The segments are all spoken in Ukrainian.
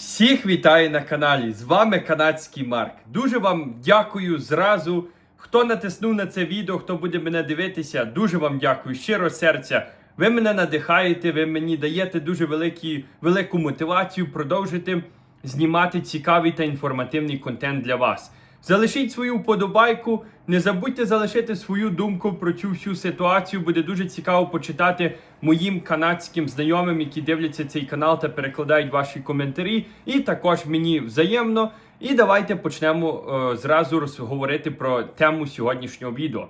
Всіх вітаю на каналі. З вами канадський Марк. Дуже вам дякую зразу. Хто натиснув на це відео, хто буде мене дивитися, дуже вам дякую. Щиро серця. Ви мене надихаєте, ви мені даєте дуже великі, велику мотивацію продовжити знімати цікавий та інформативний контент для вас. Залишіть свою вподобайку, не забудьте залишити свою думку про цю всю ситуацію. Буде дуже цікаво почитати моїм канадським знайомим, які дивляться цей канал та перекладають ваші коментарі. І також мені взаємно. І давайте почнемо е, зразу розговорити про тему сьогоднішнього відео.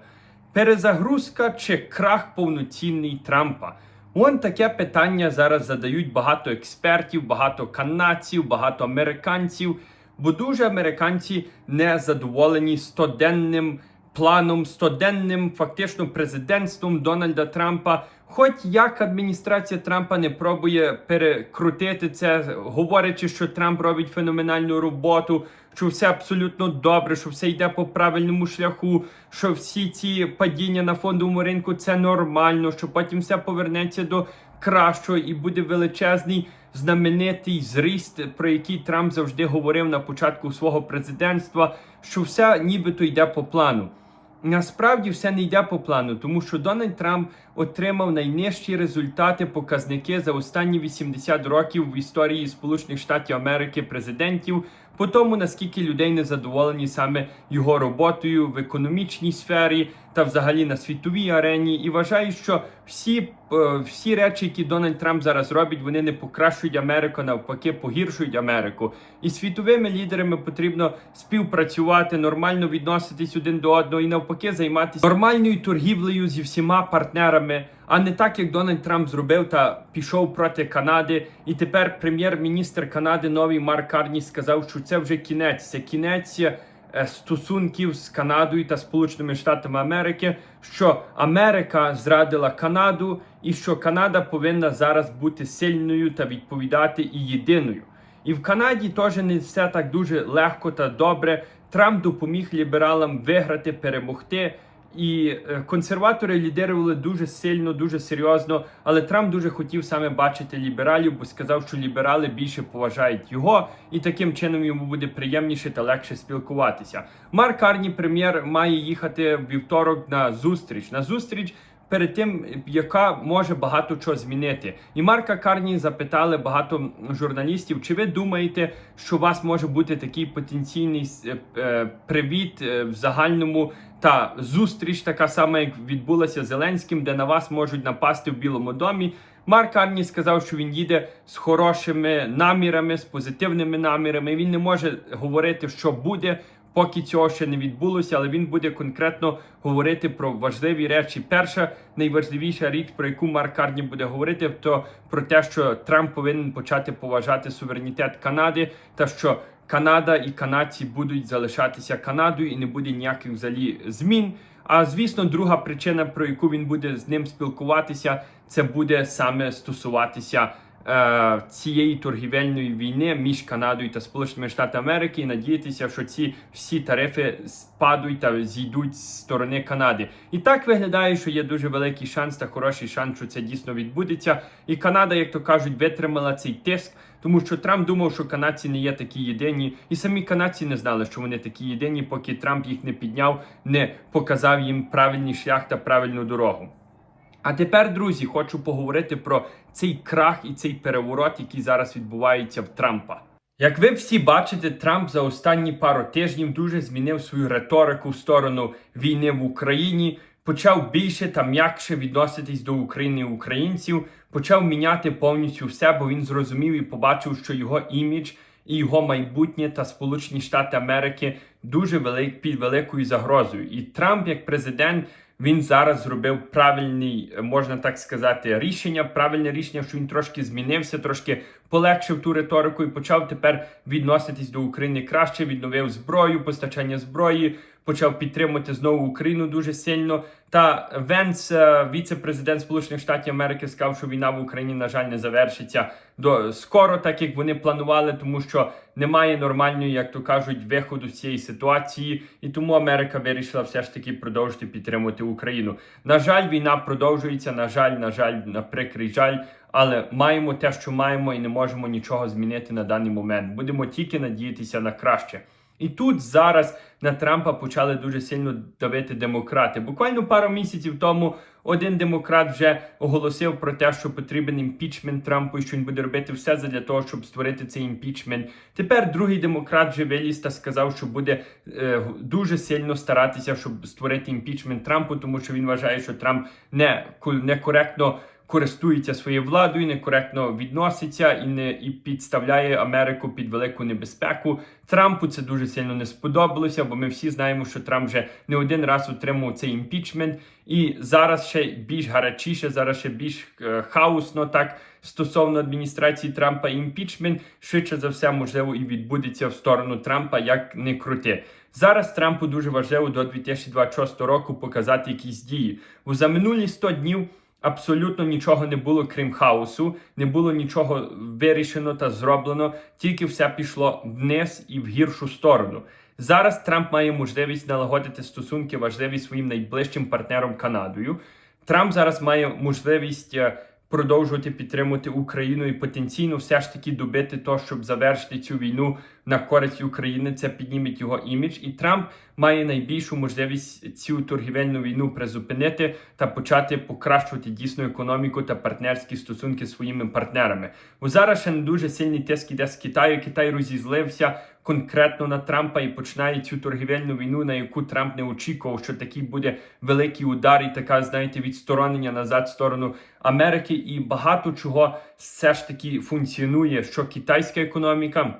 Перезагрузка чи крах повноцінний Трампа? Вон таке питання зараз задають багато експертів, багато канадців, багато американців. Бо дуже американці не задоволені стоденним планом, стоденним фактично президентством Дональда Трампа. Хоч як адміністрація Трампа не пробує перекрутити це, говорячи, що Трамп робить феноменальну роботу, що все абсолютно добре, що все йде по правильному шляху, що всі ці падіння на фондовому ринку це нормально, що потім все повернеться до кращого і буде величезний знаменитий зріст, про який Трамп завжди говорив на початку свого президентства, що все нібито йде по плану. Насправді все не йде по плану, тому що Дональд Трамп отримав найнижчі результати, показники за останні 80 років в історії Сполучених Штатів Америки президентів, по тому наскільки людей не задоволені саме його роботою в економічній сфері та взагалі на світовій арені. І вважаю, що всі, е, всі речі, які Дональд Трамп зараз робить, вони не покращують Америку, навпаки, погіршують Америку. І світовими лідерами потрібно співпрацювати, нормально відноситись один до одного і навпаки займатися нормальною торгівлею зі всіма партнерами, а не так, як Дональд Трамп зробив та пішов проти Канади. І тепер прем'єр-міністр Канади новий Марк Карні сказав, що це вже кінець, це кінець. е, Стосунків з Канадою та Сполученими Штатами Америки, що Америка зрадила Канаду, і що Канада повинна зараз бути сильною та відповідати і єдиною. І в Канаді теж не все так дуже легко та добре. Трамп допоміг лібералам виграти, перемогти. І е, консерватори лідерували дуже сильно, дуже серйозно. Але Трамп дуже хотів саме бачити лібералів, бо сказав, що ліберали більше поважають його, і таким чином йому буде приємніше та легше спілкуватися. Марк Карні, прем'єр, має їхати вівторок на зустріч. На зустріч перед тим, яка може багато чого змінити. І Марка Карні запитали багато журналістів, чи ви думаєте, що у вас може бути такий потенційний е, е, привіт е, в загальному та зустріч, така сама, як відбулася Зеленським, де на вас можуть напасти в Білому домі. Марк Карні сказав, що він їде з хорошими намірами, з позитивними намірами. Він не може говорити, що буде, поки цього ще не відбулося, але він буде конкретно говорити про важливі речі. Перша найважливіша річ, про яку Марк Карні буде говорити, то про те, що Трамп повинен почати поважати суверенітет Канади, та що Канада і канадці будуть залишатися Канадою і не буде ніяких взагалі змін. А звісно, друга причина, про яку він буде з ним спілкуватися, це буде саме стосуватися цієї торгівельної війни між Канадою та Сполученими Штатами Америки і надіятися, що ці всі тарифи спадуть та зійдуть з сторони Канади. І так виглядає, що є дуже великий шанс та хороший шанс, що це дійсно відбудеться. І Канада, як то кажуть, витримала цей тиск. Тому що Трамп думав, що канадці не є такі єдині, і самі канадці не знали, що вони такі єдині, поки Трамп їх не підняв, не показав їм правильний шлях та правильну дорогу. А тепер, друзі, хочу поговорити про цей крах і цей переворот, який зараз відбувається в Трампа. Як ви всі бачите, Трамп за останні пару тижнів дуже змінив свою риторику в сторону війни в Україні, почав більше та м'якше відноситись до України і українців, почав міняти повністю все, бо він зрозумів і побачив, що його імідж і його майбутнє та Сполучені Штати Америки дуже велик під великою загрозою. І Трамп, як президент, він зараз зробив правильний, можна так сказати, рішення. Правильне рішення, що він трошки змінився, трошки полегшив ту риторику і почав тепер відноситись до України краще. Відновив зброю, постачання зброї, почав підтримувати знову Україну дуже сильно. Та Венс, е, віце-президент Сполучених Штатів Америки, сказав, що війна в Україні, на жаль, не завершиться до скоро, так як вони планували, тому що немає нормальної, як то кажуть, виходу з цієї ситуації, і тому Америка вирішила все ж таки продовжити підтримувати Україну. На жаль, війна продовжується. На жаль, на жаль, на прикрий жаль, Але маємо те, що маємо, і не можемо нічого змінити на даний момент. Будемо тільки надіятися на краще. І тут зараз на Трампа почали дуже сильно давити демократи. Буквально пару місяців тому один демократ вже оголосив про те, що потрібен імпічмент Трампу, і що він буде робити все для того, щоб створити цей імпічмент. Тепер другий демократ вже виліз та сказав, що буде е, дуже сильно старатися, щоб створити імпічмент Трампу, тому що він вважає, що Трамп не некоректно користується своєю владою, некоректно відноситься і не і підставляє Америку під велику небезпеку. Трампу це дуже сильно не сподобалося, бо ми всі знаємо, що Трамп вже не один раз отримав цей імпічмент, і зараз ще більш гарячіше, зараз ще більш е, хаосно так стосовно адміністрації Трампа. Імпічмент швидше за все можливо і відбудеться в сторону Трампа, як не крути. Зараз Трампу дуже важливо до 2026 року показати якісь дії. Бо за минулі 100 днів абсолютно нічого не було, крім хаосу, не було нічого вирішено та зроблено, тільки все пішло вниз і в гіршу сторону. Зараз Трамп має можливість налагодити стосунки важливі своїм найближчим партнером Канадою. Трамп зараз має можливість е, продовжувати підтримувати Україну і потенційно все ж таки добити то, щоб завершити цю війну на користь України. Це підніметь його імідж, і Трамп має найбільшу можливість цю торгівельну війну призупинити та почати покращувати дійсно економіку та партнерські стосунки зі своїми партнерами. Бо зараз ще не дуже сильний тиск іде з Китаю. Китай розізлився конкретно на Трампа і починає цю торгівельну війну, на яку Трамп не очікував, що такий буде великий удар, і така, знаєте, відсторонення назад в сторону Америки, і багато чого все ж таки функціонує, що китайська економіка.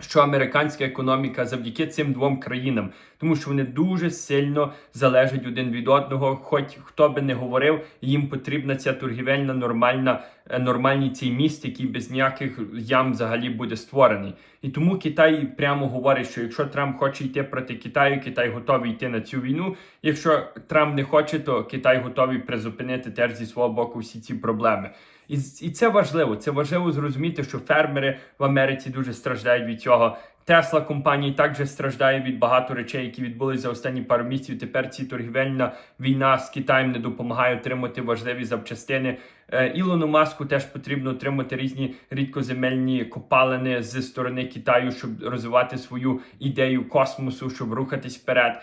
Що американська економіка завдяки цим двом країнам, тому що вони дуже сильно залежать один від одного. Хоч хто би не говорив, їм потрібна ця торгівельна нормальна, е, нормальний цей міст, який без ніяких ям взагалі буде створений. І тому Китай прямо говорить, що якщо Трамп хоче йти проти Китаю, Китай готовий йти на цю війну. Якщо Трамп не хоче, то Китай готовий призупинити теж зі свого боку всі ці проблеми. І і це важливо. Це важливо зрозуміти, що фермери в Америці дуже страждають від цього. Тесла компанії також страждає від багато речей, які відбулися за останні пару місяців. Тепер ці торгівельна війна з Китаєм не допомагає отримати важливі запчастини. Е, Ілону Маску теж потрібно отримати різні рідкоземельні копалини з сторони Китаю, щоб розвивати свою ідею космосу, щоб рухатись вперед.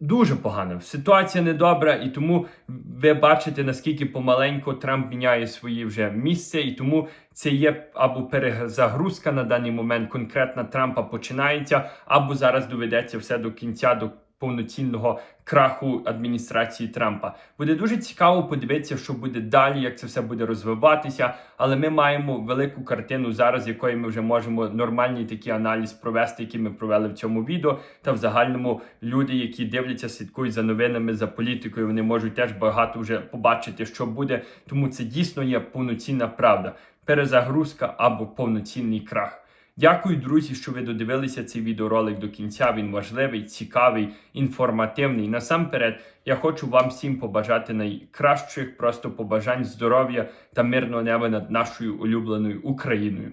Дуже погано. Ситуація недобра, і тому ви бачите, наскільки помаленько Трамп міняє своє вже місце, і тому це є або перезагрузка на даний момент конкретна Трампа починається, або зараз доведеться все до кінця до повноцінного краху адміністрації Трампа. Буде дуже цікаво подивитися, що буде далі, як це все буде розвиватися. Але ми маємо велику картину зараз, якої ми вже можемо нормальний такий аналіз провести, який ми провели в цьому відео. Та в загальному люди, які дивляться, слідкують за новинами, за політикою, вони можуть теж багато вже побачити, що буде. Тому це дійсно є повноцінна правда. Перезагрузка або повноцінний крах. Дякую, друзі, що ви додивилися цей відеоролик до кінця. Він важливий, цікавий, інформативний. Насамперед, я хочу вам всім побажати найкращих просто побажань здоров'я та мирного неба над нашою улюбленою Україною.